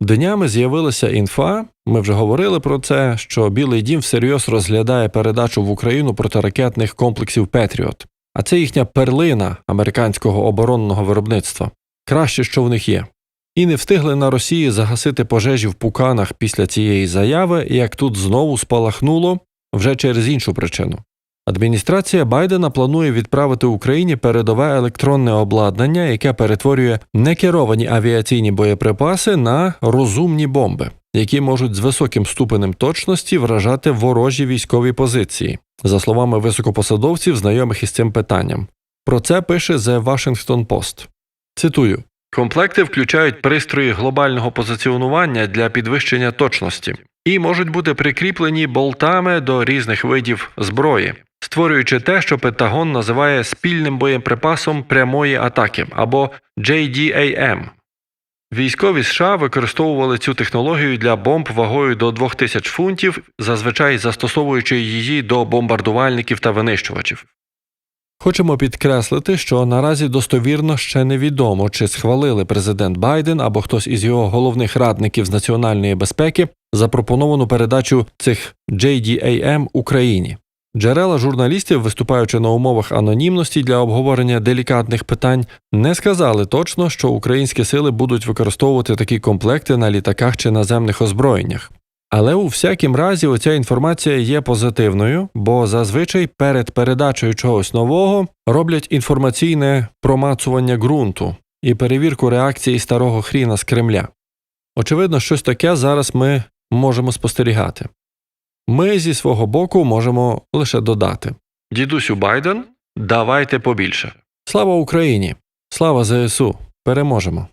Днями з'явилася інфа. Ми вже говорили про це, що Білий Дім всерйоз розглядає передачу в Україну протиракетних комплексів Петріот. А це їхня перлина американського оборонного виробництва. Краще, що в них є. І не встигли на Росії загасити пожежі в пуканах після цієї заяви, як тут знову спалахнуло вже через іншу причину. Адміністрація Байдена планує відправити Україні передове електронне обладнання, яке перетворює некеровані авіаційні боєприпаси на розумні бомби, які можуть з високим ступенем точності вражати ворожі військові позиції, за словами високопосадовців, знайомих із цим питанням. Про це пише The Washington Post. Цитую. Комплекти включають пристрої глобального позиціонування для підвищення точності і можуть бути прикріплені болтами до різних видів зброї, створюючи те, що Пентагон називає спільним боєприпасом прямої атаки або JDAM. Військові США використовували цю технологію для бомб вагою до 2000 фунтів, зазвичай застосовуючи її до бомбардувальників та винищувачів. Хочемо підкреслити, що наразі достовірно ще невідомо, чи схвалили президент Байден або хтось із його головних радників з національної безпеки запропоновану передачу цих JDAM Україні. Джерела журналістів, виступаючи на умовах анонімності для обговорення делікатних питань, не сказали точно, що українські сили будуть використовувати такі комплекти на літаках чи наземних озброєннях. Але у всякім разі оця інформація є позитивною, бо зазвичай перед передачею чогось нового роблять інформаційне промацування ґрунту і перевірку реакції старого хріна з Кремля. Очевидно, щось таке зараз ми можемо спостерігати. Ми зі свого боку можемо лише додати Дідусю Байден, давайте побільше. Слава Україні! Слава ЗСУ! Переможемо!